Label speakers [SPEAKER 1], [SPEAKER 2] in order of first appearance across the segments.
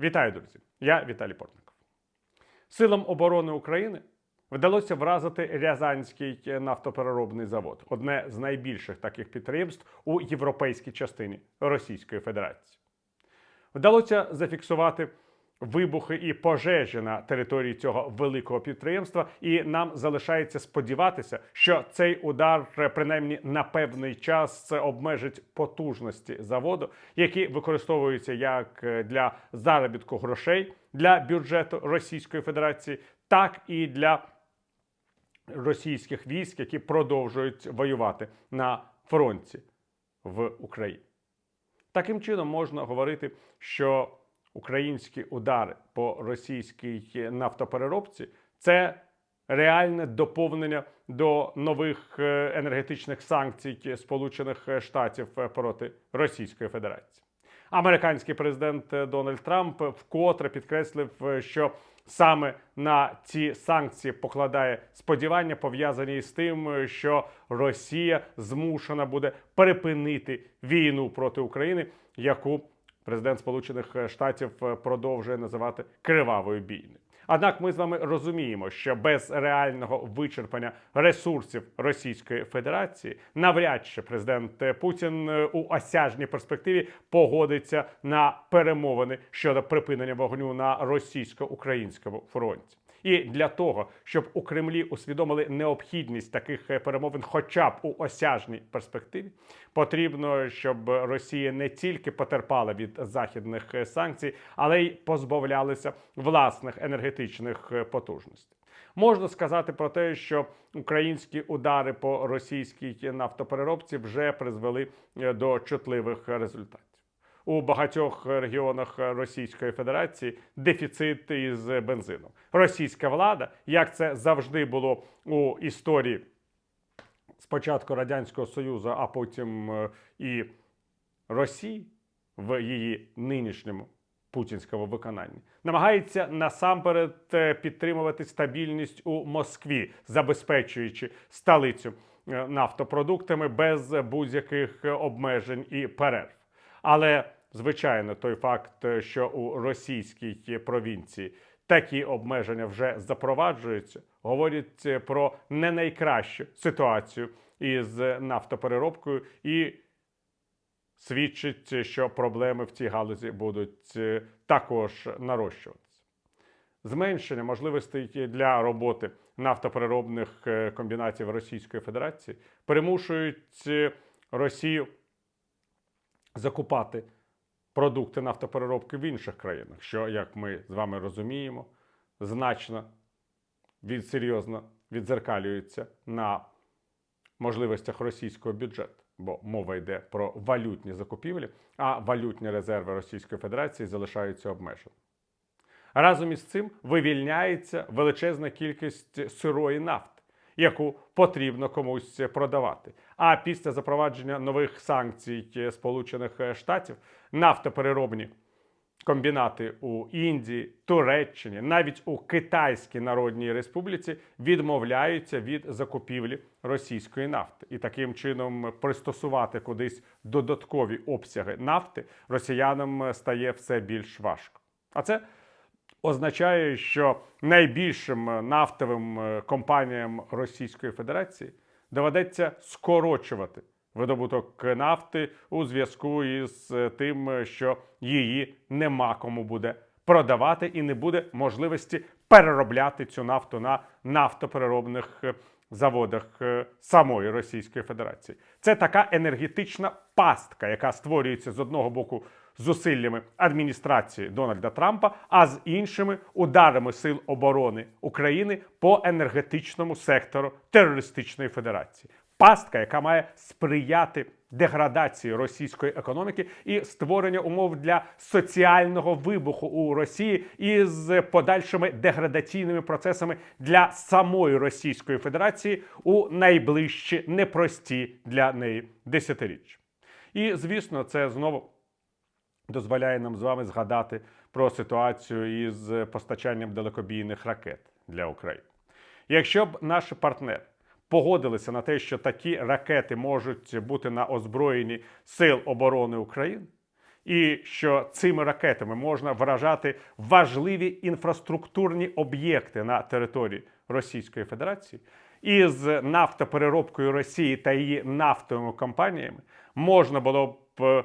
[SPEAKER 1] Вітаю, друзі! Я Віталій Портников. Силам оборони України вдалося вразити Рязанський нафтопереробний завод, одне з найбільших таких підприємств у європейській частині Російської Федерації. Вдалося зафіксувати вибухи і пожежі на території цього великого підприємства, і нам залишається сподіватися, що цей удар, е, принаймні на певний час, обмежить потужності заводу, які використовуються як е, для заробітку грошей для бюджету Російської Федерації, так і для російських військ, які продовжують воювати на фронті в Україні. Таким чином можна говорити, що українські удари по російській нафтопереробці це реальне доповнення до нових е, енергетичних санкцій Сполучених Штатів проти Російської Федерації. Американський президент е, Дональд Трамп вкотре підкреслив, е, що саме на ці санкції покладає сподівання, пов'язані з тим, е, що Росія змушена буде перепинити війну проти України, яку президент Сполучених Штатів е, продовжує називати кривавою бійною. Однак ми з вами розуміємо, що без реального вичерпання ресурсів Російської Федерації навряд чи президент Путін е, у осяжній перспективі погодиться на перемовини щодо припинення вогню на російсько-українському фронті. І для того, щоб у Кремлі усвідомили необхідність таких е, перемовин, хоча б у осяжній перспективі, потрібно, щоб Росія не тільки потерпала від західних е, санкцій, але й позбавлялася власних енергетичних е, потужностей. Можна сказати про те, що українські удари по російській нафтопереробці вже призвели до чутливих результатів. У багатьох регіонах Російської Федерації дефіцит із бензином. Російська влада, як це завжди було у історії спочатку Радянського Союзу, а потім е, і Росії в її нинішньому путінському виконанні, намагається насамперед е, підтримувати стабільність у Москві, забезпечуючи столицю е, нафтопродуктами без будь-яких обмежень і перерв. Але звичайно, той факт, що у російській провінції такі обмеження вже запроваджуються, говорять про не найкращу ситуацію із нафтопереробкою і свідчить, що проблеми в цій галузі будуть е, також нарощуватися. Зменшення можливостей для роботи нафтопереробних е, комбінатів Російської Федерації примушують е, Росію закупати продукти нафтопереробки в інших країнах, що, як ми з вами розуміємо, значно від серйозно відзеркалюється на можливостях російського бюджету, бо мова йде про валютні закупівлі, а валютні резерви Російської Федерації залишаються обмеженими. Разом із цим вивільняється величезна кількість сирої нафти, яку потрібно комусь продавати. А після запровадження нових санкцій Сполучених Штатів нафтопереробні комбінати у Індії, Туреччині, навіть у Китайській Народній Республіці відмовляються від закупівлі російської нафти, і таким чином пристосувати кудись додаткові обсяги нафти росіянам стає все більш важко. А це означає, що найбільшим нафтовим е, компаніям Російської Федерації доведеться скорочувати видобуток нафти у зв'язку із е, тим, що її нема кому буде продавати, і не буде можливості переробляти цю нафту на нафтопереробних е, заводах е, самої Російської Федерації. Це така енергетична пастка, яка створюється з одного боку зусиллями адміністрації Дональда Трампа, а з іншими ударами сил оборони України по енергетичному сектору терористичної федерації. Пастка, яка має сприяти деградації російської економіки і створення умов для соціального вибуху у Росії із подальшими деградаційними процесами для самої Російської Федерації у найближчі непрості для неї десятиріччя. І звісно, це знову дозволяє нам з вами згадати про ситуацію із постачанням далекобійних ракет для України. Якщо б наші партнери погодилися на те, що такі ракети можуть бути на озброєнні Сил оборони України, і що цими ракетами можна вражати важливі інфраструктурні об'єкти на території Російської Федерації, і з нафтопереробкою Росії та її нафтовими компаніями можна було б е,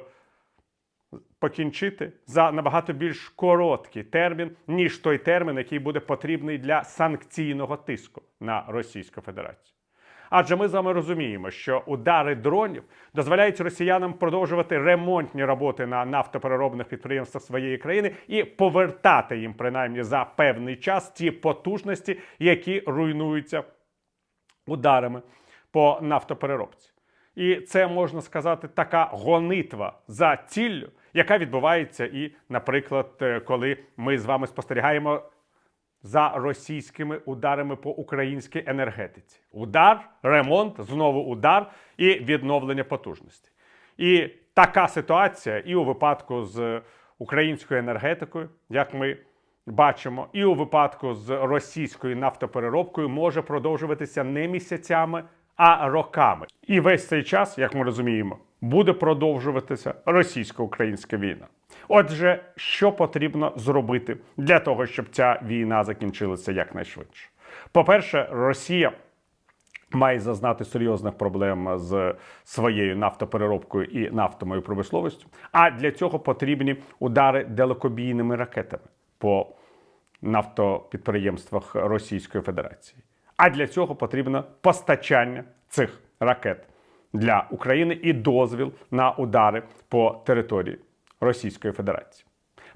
[SPEAKER 1] покінчити за набагато більш короткий термін, ніж той термін, який буде потрібний для санкційного тиску на Російську Федерацію. Адже ми з вами розуміємо, що удари дронів дозволяють росіянам продовжувати ремонтні роботи на нафтопереробних підприємствах своєї країни і повертати їм принаймні за певний час ті потужності, які руйнуються ударами по нафтопереробці. І це можна сказати така гонитва за ціллю, яка відбувається і, наприклад, е, коли ми з вами спостерігаємо за російськими ударами по українській енергетиці. Удар, ремонт, знову удар і відновлення потужності. І така ситуація і у випадку з українською енергетикою, як ми бачимо, і у випадку з російською нафтопереробкою може продовжуватися не місяцями, а роками. І весь цей час, як ми розуміємо, буде продовжуватися російсько-українська війна. Отже, що потрібно зробити для того, щоб ця війна закінчилася якнайшвидше? По-перше, Росія має зазнати серйозних проблем з своєю нафтопереробкою і нафтовою промисловістю. А для цього потрібні удари далекобійними ракетами по нафтопідприємствах Російської Федерації. А для цього потрібно постачання цих ракет для України і дозвіл на удари по території Російської Федерації.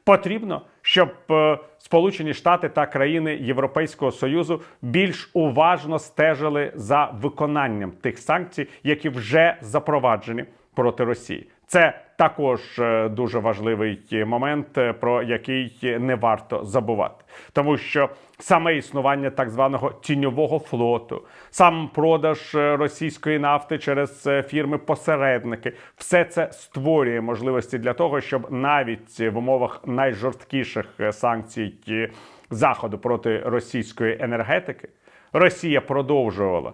[SPEAKER 1] Потрібно, щоб е, Сполучені Штати та країни Європейського Союзу більш уважно стежили за виконанням тих санкцій, які вже запроваджені проти Росії. Це також е, дуже важливий момент, е, про який не варто забувати, тому що саме існування так званого тіньового флоту, сам продаж е, російської нафти через фірми-посередники, все це створює можливості для того, щоб навіть в умовах найжорсткіших санкцій заходу проти російської енергетики Росія продовжувала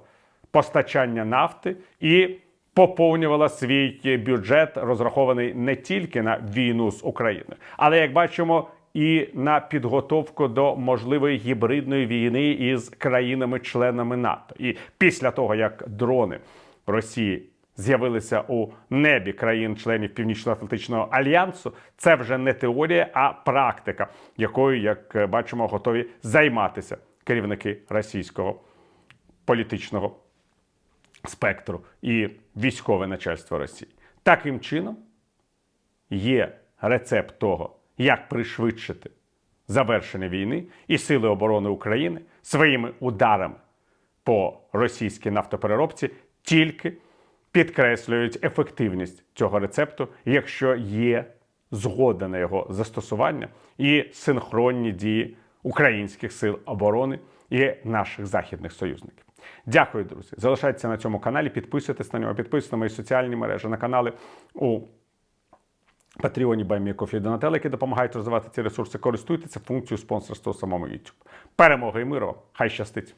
[SPEAKER 1] постачання нафти і поповнювала свій бюджет, розрахований не тільки на війну з Україною, але як бачимо. І на підготовку до можливої гібридної війни із країнами-членами НАТО. І після того, як дрони Росії з'явилися у небі країн-членів Північно-Атлантичного альянсу, це вже не теорія, а практика, якою, як бачимо, готові займатися керівники російського політичного спектру і військове начальство Росії. Таким чином є рецепт того, як пришвидшити завершення війни, і Сили оборони України своїми ударами по російській нафтопереробці тільки підкреслюють ефективність цього рецепту, якщо є згода на його застосування і синхронні дії українських сил оборони і наших західних союзників. Дякую, друзі. Залишайтеся на цьому каналі, підписуйтесь на нього, підписуйтесь на мої соціальні мережі, на канали у Патреоні Баймі Кофі які допомагають розвивати ці ресурси. Користуйтеся функцією спонсорства у самому YouTube. Перемоги і миру! Хай щастить!